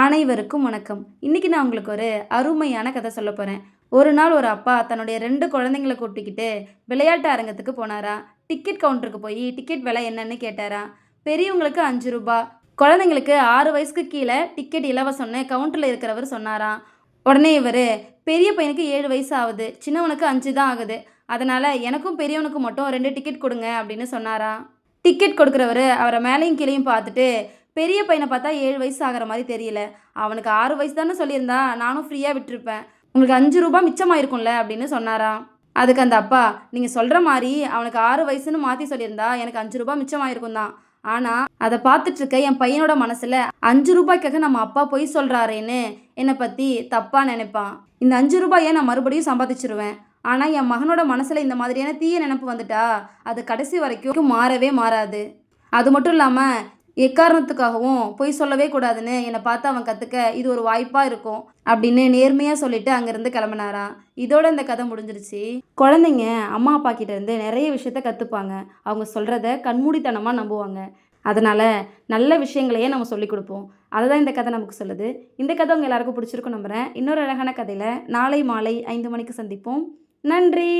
அனைவருக்கும் வணக்கம். இன்னைக்கு நான் உங்களுக்கு ஒரு அருமையான கதை சொல்ல போகிறேன் ஒரு நாள் ஒரு அப்பா தன்னுடைய ரெண்டு குழந்தைங்கள கூட்டிக்கிட்டு விளையாட்டு அரங்கத்துக்கு போனாரா? டிக்கெட் கவுண்டருக்கு போய் டிக்கெட் விலை என்னன்னு கேட்டாரா? பெரியவங்களுக்கு அஞ்சு ரூபா. குழந்தைங்களுக்கு ஆறு வயசுக்கு கீழே டிக்கெட் இலவசம்னு கவுண்டரில் இருக்கிறவர் சொன்னாராம் உடனே இவர் பெரிய பையனுக்கு ஏழு வயசு ஆகுது. சின்னவனுக்கு அஞ்சு தான் ஆகுது. அதனால் எனக்கும் பெரியவனுக்கும் மட்டும் ரெண்டு டிக்கெட் கொடுங்க அப்படின்னு சொன்னாராம் டிக்கெட் கொடுக்குறவர் அவரை மேலேயும் கீழேயும் பார்த்துட்டு பெரிய பையனை பார்த்தா ஏழு வயசு ஆகிற மாதிரி தெரியல. அவனுக்கு ஆறு வயசு தானே சொல்லியிருந்தா நானும் ஃப்ரீயாக விட்டுருப்பேன். உங்களுக்கு அஞ்சு ரூபா மிச்சமாக இருக்கும்ல அப்படின்னு சொன்னாராம் அதுக்கு அந்த அப்பா நீங்கள் சொல்கிற மாதிரி அவனுக்கு ஆறு வயசுன்னு மாற்றி சொல்லியிருந்தா எனக்கு அஞ்சு ரூபாய் மிச்சமாயிருக்கும் தான். ஆனால் அதை பார்த்துட்டு இருக்க என் பையனோட மனசில் அஞ்சு ரூபாய்க்காக நம்ம அப்பா பொய் சொல்கிறாரேன்னு என்னை பற்றி தப்பாக நினைப்பான். இந்த அஞ்சு ரூபாயை நான் மறுபடியும் சம்பாதிச்சிருவேன். ஆனால் என் மகனோட மனசில் இந்த மாதிரியான தீய நினப்பு வந்துட்டா அது கடைசி வரைக்கும் மாறவே மாறாது. அது மட்டும் இல்லாமல் எக்காரணத்துக்காகவும் பொய் சொல்லவே கூடாதுன்னு என்னை பார்த்து அவன் கற்றுக்க இது ஒரு வாய்ப்பாக இருக்கும் அப்படின்னு நேர்மையாக சொல்லிட்டு அங்கேருந்து கிளம்புனாராம். இதோட இந்த கதை முடிஞ்சிருச்சு. குழந்தைங்க அம்மா அப்பா கிட்டேருந்து நிறைய விஷயத்த கற்றுப்பாங்க அவங்க சொல்கிறத கண்மூடித்தனமாக நம்புவாங்க. அதனால் நல்ல விஷயங்களையே நம்ம சொல்லிக் கொடுப்போம். அதுதான் இந்த கதை நமக்கு சொல்லுது. இந்த கதை உங்கள் எல்லாருக்கும் பிடிச்சிருக்கும் நம்புகிறேன் இன்னொரு அழகான கதையில் நாளை மாலை ஐந்து மணிக்கு சந்திப்போம். நன்றி!